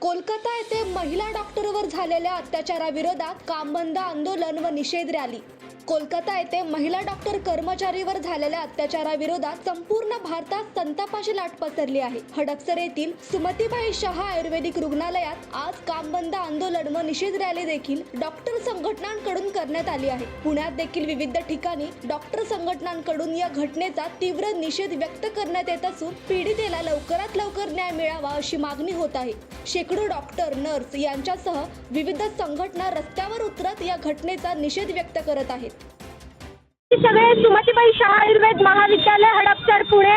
कोलकाता येथे महिला डॉक्टरवर झालेल्या अत्याचाराविरोधात कामबंद आंदोलन व निषेध रॅली. कोलकाता येथे महिला डॉक्टर कर्मचारीवर झालेल्या अत्याचाराविरोधात संपूर्ण भारतात संतापाची लाट पसरली आहे. हडपसर येथील सुमतीबाई शहा आयुर्वेदिक रुग्णालयात आज काम बंद आंदोलन व निषेध रॅली देखील डॉक्टर संघटनांकडून करण्यात आली आहे. पुण्यात देखील विविध ठिकाणी डॉक्टर संघटनांकडून या घटनेचा तीव्र निषेध व्यक्त करण्यात येत असून पीडितेला लवकरात लवकर न्याय मिळावा अशी मागणी होत आहे. शेकडो डॉक्टर नर्स यांच्यासह विविध संघटना रस्त्यावर उतरत या घटनेचा निषेध व्यक्त करत आहेत. सगळे सुमतीबाई शाह आयुर्वेद महाविद्यालय हडपसर पुणे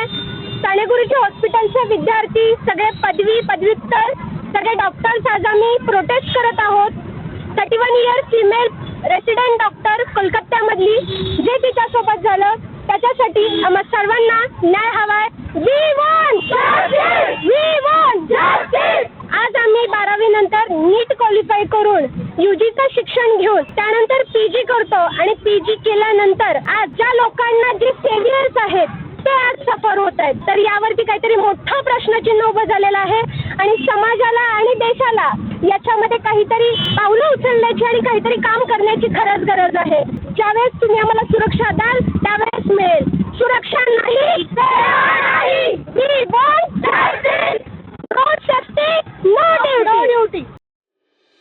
साणेगुरुजी हॉस्पिटलचे विद्यार्थी सगळे पदवी पदव्युत्तर सगळे डॉक्टर्स आज आम्ही प्रोटेस्ट करत आहोत. Thirty one year female resident doctor कोलकात्यामधली जे तिच्यासोबत झालं त्याच्यासाठी आम्हा सर्वांना न्याय हवाय वी वॉन्ट वी वॉन्ट आज आम्ही बारावी नंतर नीट क्वालिफाय करून युजीचं शिक्षण घेऊन त्यानंतर पीजी करतो आणि पीजी केल्यानंतर आज ज्या लोकांना जे फेलियर्स आहेत ते आज सफर होत आहेत. तर यावरती काहीतरी मोठं प्रश्नचिन्ह उभं झालेलं आहे आणि समाजाला आणि देशाला याच्यामध्ये काहीतरी पावलं उचलण्याची आणि काहीतरी काम करण्याची खरंच गरज आहे. ज्यावेळेस तुम्ही आम्हाला सुरक्षा द्याल त्यावेळेस मिळेल. सुरक्षा